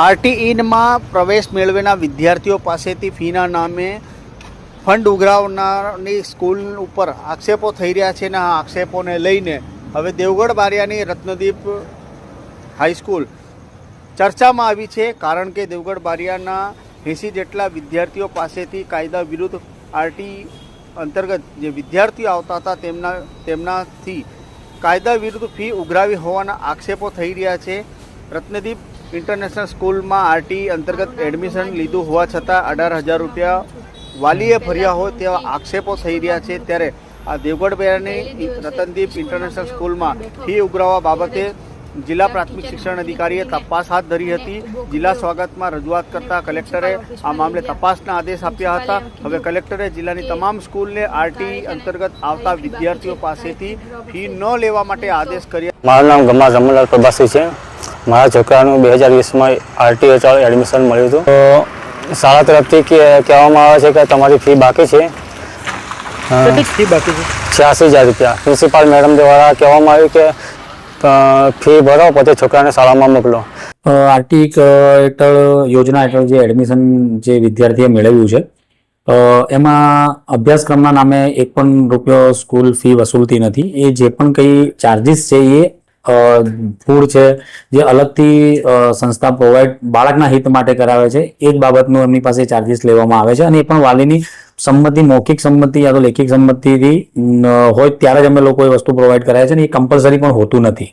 આરટીઈનમાં પ્રવેશ મેળવેના વિદ્યાર્થીઓ પાસેથી ફીના નામે ફંડ ઉઘરાવનારની સ્કૂલ ઉપર આક્ષેપો થઈ રહ્યા છે અને આ આક્ષેપોને લઈને હવે દેવગઢ બારિયાની રત્નદીપ હાઈસ્કૂલ ચર્ચામાં આવી છે, કારણ કે દેવગઢ બારિયાના એંસી જેટલા વિદ્યાર્થીઓ પાસેથી કાયદા વિરુદ્ધ આરટી અંતર્ગત જે વિદ્યાર્થીઓ આવતા હતા તેમના, તેમનાથી કાયદા વિરુદ્ધ ફી ઉઘરાવી હોવાના આક્ષેપો થઈ રહ્યા છે. રત્નદીપ ઇન્ટરનેશનલ સ્કૂલમાં આરટી અંતર્ગત એડમિશન લીધું હોવા છતાં અઢાર હજાર રૂપિયા વાલીએ ભર્યા હોય તેવા આક્ષેપો થઈ રહ્યા છે. ત્યારે આ દેવગઢ બેરાની રતનદીપ ઇન્ટરનેશનલ સ્કૂલમાં ફી ઉઘરાવવા બાબતે જિલ્લા પ્રાથમિક શિક્ષણ અધિકારીએ તપાસ હાથ ધરી હતી. જિલ્લા સ્વાગતમાં રજૂઆત કરતા કલેક્ટરે આ મામલે તપાસના આદેશ આપ્યા હતા. હવે કલેક્ટરે જિલ્લાની તમામ સ્કૂલને આરટી અંતર્ગત આવતા વિદ્યાર્થીઓ પાસેથી ફી ન લેવા માટે આદેશ કર્યા. મારું નામ ગમા રમણલાલ પ્રભાસી છે. મારા છોકરાનું બે હજાર વીસમાં આરટી ચાલુ એડમિશન મળ્યું હતું. તો શાળા તરફથી કે કહેવામાં આવે છે કે તમારી ફી બાકી છે? ફી બાકી છે? છ્યાસી હજાર રૂપિયા. પ્રિન્સિપાલ મેડમ દ્વારા કહેવામાં આવ્યું કે ફી ભરો પછી છોકરાને શાળામાં મોકલો. આરટી હેઠળ યોજના હેઠળ જે એડમિશન જે વિદ્યાર્થીએ મેળવ્યું છે એમાં અભ્યાસક્રમના નામે એક પણ રૂપિયો સ્કૂલ ફી વસૂલતી નથી. એ જે પણ કંઈ ચાર્જિસ છે એ ફૂડ છે જે અલગથી સંસ્થા પ્રોવાઈડ બાળકના હિત માટે કરાવે છે. એ બાબતનું એમની પાસે ચાર્જિસ લેવામાં આવે છે અને એ પણ વાલીની સંમતિ, મૌખિક સંમતિ યા તો લેખિક સંમતિથી હોય ત્યારે જ અમે લોકો એ વસ્તુ પ્રોવાઈડ કરાય છે અને એ કમ્પલસરી પણ હોતું નથી.